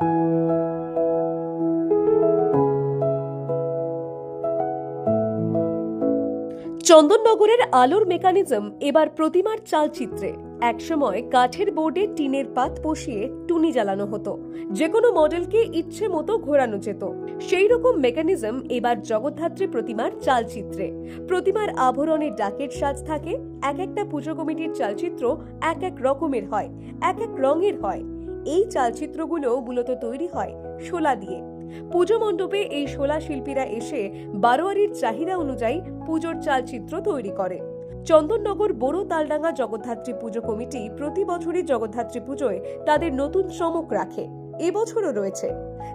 চন্দননগরের আলোর মেকানিজম এবার প্রতিমার চালচিত্রে। একসময় কাঠের বোর্ডে টিনের পাত বসিয়ে টুনি জ্বালানো হতো। যে কোনো মডেলকে ইচ্ছে মতো ঘোরানো যেত। সেই রকম মেকানিজম এবার জগদ্ধাত্রী প্রতিমার চালচিত্রে। প্রতিমার আভরণের ডাকের সাজ থাকে, এক একটা পুজো কমিটির চালচিত্র এক এক রকমের হয়, এক এক রঙের হয়। এই চালচিত্রগুলো মূলত তৈরি হয় শোলা দিয়ে। পুজো মণ্ডপে এই শোলা শিল্পীরা এসে বারোয়ারির চাহিদা অনুযায়ী পুজোর চালচিত্র তৈরি করে। চন্দননগর বড় তালডাঙ্গা জগদ্ধাত্রী পুজো কমিটি প্রতি বছরই জগদ্ধাত্রী পুজোয় তাদের নতুন চমক রাখে। এবছরও রয়েছে।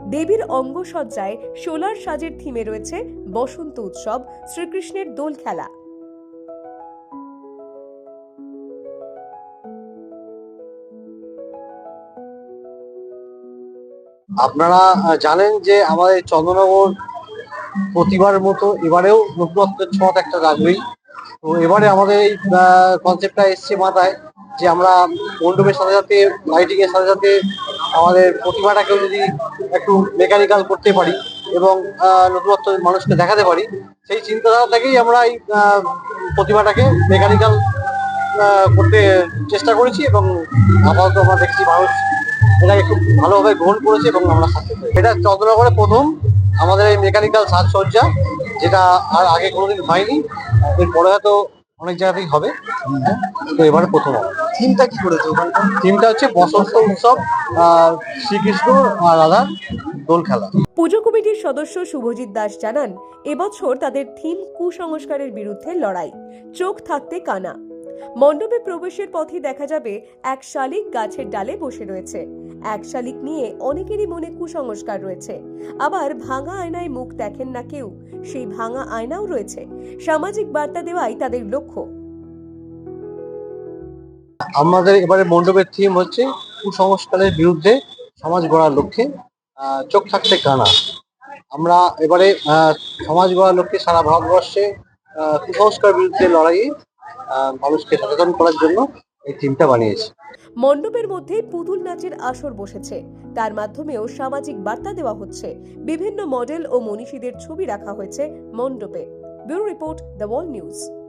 দেবীর অঙ্গসজ্জায় সোলার সাজের থিমে রয়েছে বসন্ত উৎসব, শ্রীকৃষ্ণের দোল খেলা আপনারা জানেন যে আমাদের চন্দ্রনগর প্রতিবারের মতো এবারেও নতুনত্বের ছোঁয়াত একটা রাখবেই। তো এবারে আমাদের এই কনসেপ্টটা এসছে মাথায় যে আমরা মণ্ডপের সাথে সাথে লাইটিং এর সাথে সাথে আমাদের প্রতিমাটাকেও যদি একটু মেকানিক্যাল করতে পারি এবং নতুনত্ব মানুষকে দেখাতে পারি, সেই চিন্তাধারা থেকেই আমরা এই প্রতিভাটাকে মেকানিক্যাল করতে চেষ্টা করেছি এবং আপাতত আমরা দেখছি মানুষ এটাকে খুব ভালোভাবে গ্রহণ করেছে এবং আমরা সাকসেস হয়েছি। এটা চন্দ্রনগরে প্রথম আমাদের এই মেকানিক্যাল সাজসজ্জা যেটা আর আগে কোনোদিন হয়নি। এরপরে হয়তো অনেক জায়গাতেই হবে। তো এবারে প্রথম থিমটা কি করেছে ওখানটা থিমটা হচ্ছে বসন্ত উৎসব আহ, শ্রীকৃষ্ণ আর রাধার দোল খেলা। পুজো কমিটির সদস্য শুভজিৎ দাস জানান এবছর তাদের থিম কুসংস্কারের বিরুদ্ধে লড়াই চোখ থাকতে কানা। মণ্ডপে প্রবেশের পথে দেখা যাবে এক শালিক গাছের ডালে বসে রয়েছে। এক শালিক নিয়ে অনেকেরই মনে কুসংস্কার রয়েছে। আবার ভাঙা আয়নায় মুখ দেখেন না কেউ। সেই ভাঙা আয়নাও রয়েছে। সামাজিক বার্তা দেওয়াই তাদের লক্ষ্য। আমাদের এবারে মণ্ডপের থিম হচ্ছে কুসংস্কারের বিরুদ্ধে সমাজ গড়ার লক্ষ্যে চোখ থাকতে কানা। আমরা এবারে সমাজ গড়ার লক্ষ্যে সারা ভারতবর্ষে কুসংস্কার বিরুদ্ধে লড়াইয়ে মানুষকে সচেতন করার জন্য এই টিমটা বানিয়েছি। মণ্ডপের মধ্যে পুতুল নাচের আসর বসেছে। তার মাধ্যমেও সামাজিক বার্তা দেওয়া হচ্ছে। বিভিন্ন মডেল ও মনীষীদের ছবি রাখা হয়েছে মণ্ডপে। Bureau report the Wall News.